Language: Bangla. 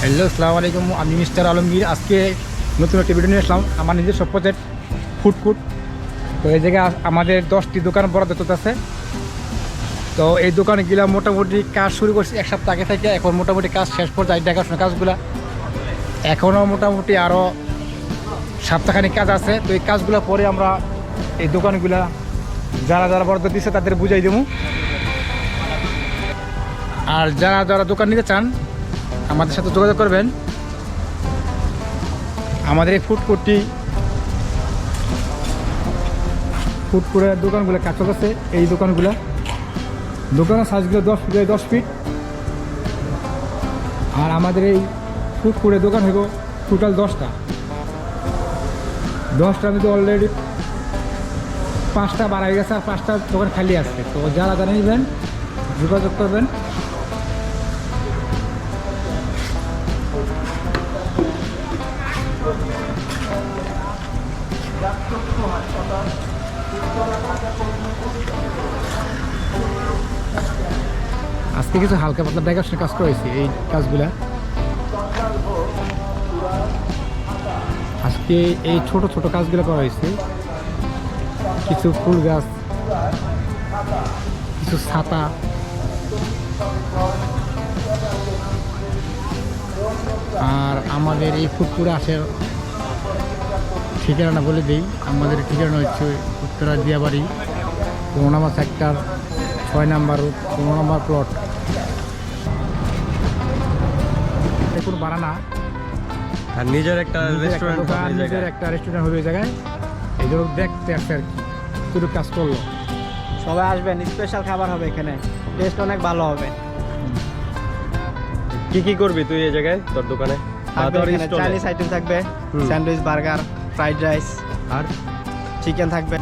হ্যালো সালাম আলাইকুম আমি মিস্টার আলমগীর আজকে নতুন একটি ভিডিও নিয়ে আসলাম। আমার নিজের সবপথের ফুড কোর্ট তো এই জায়গায় আমাদের দশটি দোকান বরাদ্দ আছে তো এই দোকানে গেলাম মোটামুটি কাজ শুরু করছি এক সপ্তাহ আগে থেকে। এখন মোটামুটি কাজ শেষ পর্যায়ে দেখাশোনা কাজগুলা। এখনও মোটামুটি আরও সপ্তাহখানিক কাজ আছে। তো এই কাজগুলো পরে আমরা এই দোকানগুলা যারা যারা বরাদ্দ দিচ্ছে তাদের বুঝাই দেবো। আর যারা যারা দোকান নিতে চান, আমাদের সাথে যোগাযোগ করবেন। আমাদের এই ফুড কোর্টটি ফুড দোকানগুলো কাজ আছে। এই দোকানগুলো, দোকানের সাইজগুলো দশ ফিট দশ ফিট আর আমাদের এই ফুড দোকান হইব টোটাল দশটা। দশটার মধ্যে অলরেডি পাঁচটা বাড়াই গেছে, আর পাঁচটা দোকান খালি আছে। তো যারা যারা নেবেন, যোগাযোগ করবেন। কিছু হালকা পাতলা ডেকাশনের কাজ করেছি এই কাজগুলা। আজকে এই ছোট ছোট কাজগুলো করা হয়েছে। কিছু ফুল গাছ, কিছু ছাতা। আর আমাদের এই ফুটপুরে আসার ঠিকানা বলে দিই। আমাদের ঠিকানা হচ্ছে উত্তরা দিয়াবাড়ি পনেরো নম্বর সেক্টর ছয় নাম্বার নম্বর প্লট কোনো না আর নিজের একটা রেস্টুরেন্ট নিজের একটা রেস্টুরেন্ট হবে ওই জায়গায়। এই জন্য দেখতে আসছে আর কি শুধু কাজ করল। সবাই আসবেন স্পেশাল খাবার হবে এখানে টেস্ট অনেক ভালো হবে। কি কি করবি তুই এই জায়গায় তোর দোকানে? চাইনিজ আইটেম থাকবে স্যান্ডউইচ বার্গার ফ্রাইড রাইস আর? চিকেন থাকবে।